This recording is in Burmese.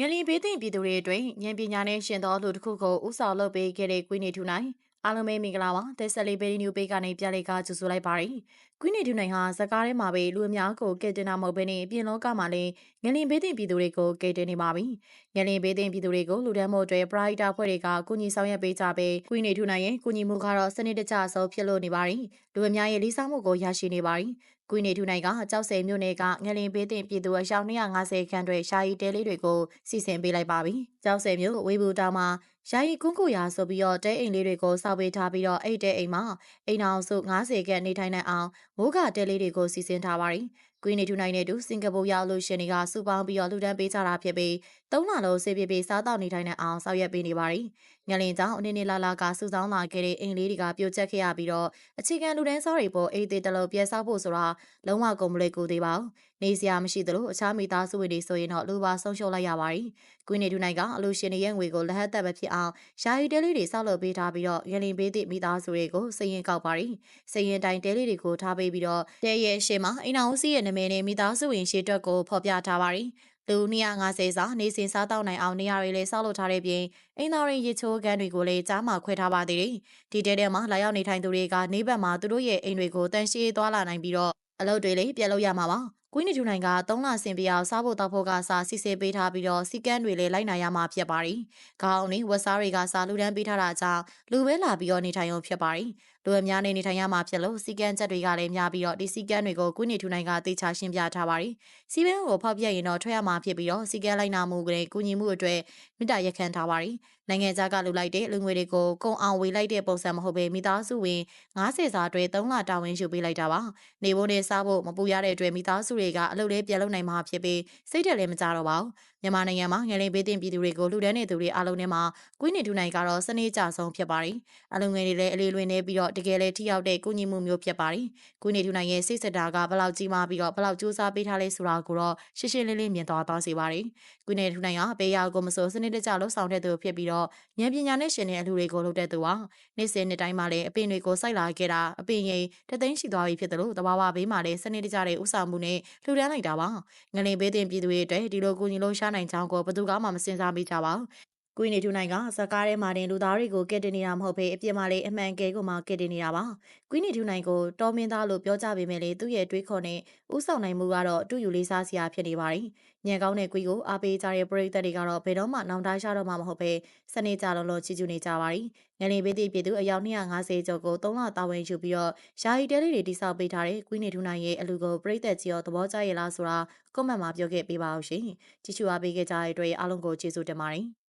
ငလင်ဘေးသင့်ပြည်သူတွေအတွက်ဉာဏ်ပညာနဲ့ရှင်သောလူတစ်ခုကိုဥဆောင်လုပ်ပေးခဲ့တဲ့ကွီးနေထူနိုင်အားလုံးပဲမင်္ဂလာပါသက်ဆက်လေးဘေးနီမျိုးပေးကနေပြန်လေးကကြိုဆိုလိုက်ပါရ ယ်ကွီးနေထူနိုင်ဟာဇကားထဲမှာပဲလူအများကိုကယ်တင်တာမဟုတ်ဘဲနဲ့ပြင်လောကမှာလည်းငလင်ဘေးသင့်ပြည်သူတွေကိုကယ်တင်နေပါပြီငလင်ဘေးသင့်ပြည်သူတွေကိုလူဒန်းမှုအတွက်ပရိုက်တာဖွဲ့တွေကကုညီဆောင်ရွက်ပေးကြပေကွီးနေထူနိုင်ရဲ့ကုညီမှုကတော့စနစ်တကျဆုံးဖြစ်လို့နေပါရယ်လူအများရဲ့လေးစားမှုကိုရရှိနေပါရယ်ကွီနေထူနိုင်ကကြောက်စဲမြို့နယ်ကငလင်ဘေးတင်ပြည်သူအယောက်250ခန့်တွေရှာရီတဲလေးတွေကိုစီစဉ်ပေးလိုက်ပါပြီ။ကြောက်စဲမြို့ဝေဘူတောင်မှာယာယီကုန်းကိုရာဆိုပြီးတော့တဲအိမ်လေးတွေကိုစောက်ပေးထားပြီးတော့အဲ့တဲအိမ်မှာအိမ်အောင်စု90ခန့်နေထိုင်နိုင်အောင်မိုးကတဲလေးတွေကိုစီစဉ်ထားပါတယ်။ ကွီနေထူနိုင်တဲ့သူစင်ကာပူရောက်လို့ရှင်တွေကစုပေါင်းပြီးတော့လူတန်းပေးကြတာဖြစ်ပြီးသုံးလလုံးဆေးပြေပြေစားတော့နေထိုင်နိုင်အောင်ဆောင်ရွက်ပေးနေပါတယ်။ငလင်ကြောင့်အနေနဲ့လာလာကစုဆောင်းလာခဲ့တဲ့အိမ်လေးတွေကပြိုကျက်ခဲ့ရပြီးတော့အခြေခံလူတန်းစားတွေပေါ်အိမ်သေးတလုံးပြဲဆောက်ဖို့ဆိုတာလုံးဝကုန်မလွယ်ကူသေးပါဘူး။နေစရာမရှိသလိုအခြားမိသားစုဝင်တွေဆိုရင်တော့လူပါဆုံးရှုံးလိုက်ရပါတယ်။ကွီနေထူနိုင်ကအလူရှင်တွေရဲ့ငွေကိုလက်ဟတ်သက်မဖြစ်အောင်ယာယီတဲလေးတွေဆောက်လုပ်ပေးထားပြီးတော့ငလင်ပေးသည့်မိသားစုတွေကိုစရင်ကောက်ပါတယ်။စရင်တိုင်းတဲလေးတွေကိုထားပေးပြီးတော့တဲရဲ့ရှေ့မှာအိမ်အောင်စီးရဲ့နာမည်နဲ့မိသားစုဝင်ရှေ့အတွက်ကိုဖော်ပြထားပါတယ်။လူ250စာနေစဉ်စားတောက်နိုင်အောင်နေရာတွေလည်းဆောက်လုပ်ထားတဲ့ပြင်အင်းသားရင်ရချိုးကန်တွေကိုလည်းကြားမှာခွဲထားပါသေးတယ်။ဒီတဲထဲမှာလာရောက်နေထိုင်သူတွေကနေဘက်မှာသူတို့ရဲ့အိမ်တွေကိုတန်ရှင်းသွားလာနိုင်ပြီးတော့အလုပ်တွေလည်းပြတ်လို့ရမှာပါ။ကွင်းနေထူနိုင်က3လဆင်ပြအောင်စားဖို့တောက်ဖို့ကစားစီစစ်ပေးထားပြီးတော့စီကန်းတွေလည်းလိုက်နိုင်ရမှာဖြစ်ပါတယ်။ခေါင်းနဲ့ဝက်စားတွေကစားလူတန်းပေးထားတာကြောင့်လူပဲလာပြီးတော့နေထိုင်ရုံဖြစ်ပါတယ်။ လူအများနေနေထိုင်ရမှာဖြစ်လို့စီကန်းချက်တွေကလည်းများပြီးတော့ဒီစီကန်းတွေကိုကွင်းနေထူနိုင်ကတေချာရှင်းပြထားပါတယ်။စီပန်းကိုဖောက်ပြရင်တော့ထွက်ရမှာဖြစ်ပြီးတော့စီကန်းလိုက်နာမှုကလေးကုညီမှုအတွက်မေတ္တာရက်ခံထားပါတယ်။နိုင်ငံခြားကလူလိုက်တဲ့လူငွေတွေကိုကုန်အောင်ဝေလိုက်တဲ့ပုံစံမဟုတ်ဘဲမိသားစုဝင်90စာအတွက်3လတာဝန်ယူပေးလိုက်တာပါ။နေဖို့နဲ့စားဖို့မပူရတဲ့အတွက်မိသားစုတွေကအလုပ်လေးပြန်လုပ်နိုင်မှာဖြစ်ပြီးစိတ်တက်လည်းမကြတော့ပါဘူးမြန်မာနိုင်ငံမှာငလင်ဘေးတင်ပြည်သူတွေကိုလူဒန်းနေသူတွေအလုံးထဲမှာကွင်းနေထူနိုင်ကတော့စနေကြဆုံးဖြစ်ပါတယ်အလုံငယ်တွေလည်းအလေးလွင်နေပြီးတော့တကယ်လည်းထိရောက်တဲ့ကုညီမှုမျိုးဖြစ်ပါတယ်ကွင်းနေထူနိုင်ရဲ့စိတ်ဆက်တာကဘလောက်ကြီးမားပြီးတော့ဘလောက်ကြိုးစားပေးထားလဲဆိုတာကိုတော့ရှင်းရှင်းလင်းလင်းမြင်သွားသွားစေပါတယ်ကွင်းနေထူနိုင်ကဘေးရောက်ကိုမစိုးစနစ်တကျလှုပ်ဆောင်တဲ့သူဖြစ်ပြီးတော့ဉာဏ်ပညာနဲ့ရှင်တဲ့အလူတွေကိုလုပ်တဲ့သူပါနေ့စဉ်နေ့တိုင်းမှာလည်းအပင်တွေကိုစိုက်လာခဲ့တာအပင်ရိတသိန်းရှိသွားပြီဖြစ်တယ်လို့တဘာဝဘေးမှာလည်းစနစ်တကျတဲ့ဥဆောင်မှုနဲ့လှူဒန်းလိုက်တာပါငလင်ဘေးတင်ပြည်သူတွေအတွက်ဒီလိုကူညီလို့ရှာနိုင်ကြောင်းကိုဘယ်သူမှမစင်စားမိကြပါဘူး။ ကွေးနေထူနိုင်ကဇကားထဲမှာတင်လူသားတွေကိုကက်တင်နေတာမဟုတ်ဘဲအပြစ်မှလည်းအမှန်ကဲကိုမှကက်တင်နေတာပါ။ကွေးနေထူနိုင်ကိုတော်မင်းသားလို့ပြောကြပေမဲ့လေသူ့ရဲ့တွေးခေါ်နဲ့ဥဆောင်နိုင်မှုကတော့အတူယူလေးစားစရာဖြစ်နေပါတယ်။ညံကောင်းတဲ့ကွေးကိုအားပေးကြတဲ့ပရိသတ်တွေကတော့ဘယ်တော့မှနောင်တရှာတော့မှမဟုတ်ဘဲစနေကြလုံးလုံးချီကျူနေကြပါတယ်။ငလင်ဘေးတိပြည်သူအယောက်250ကျော်ကို3လတာဝန်ယူပြီးတော့ယာယီတဲလေးတွေတိစောက်ပေးထားတဲ့ကွေးနေထူနိုင်ရဲ့အလူကိုပရိသတ်ကြီးရောသဘောကျရဲ့လားဆိုတာကွန်မန့်မှာပြောခဲ့ပေးပါဦးရှင်။ကြည့်ရှုအားပေးခဲ့ကြတဲ့အတွက်အားလုံးကိုကျေးဇူးတင်ပါတယ်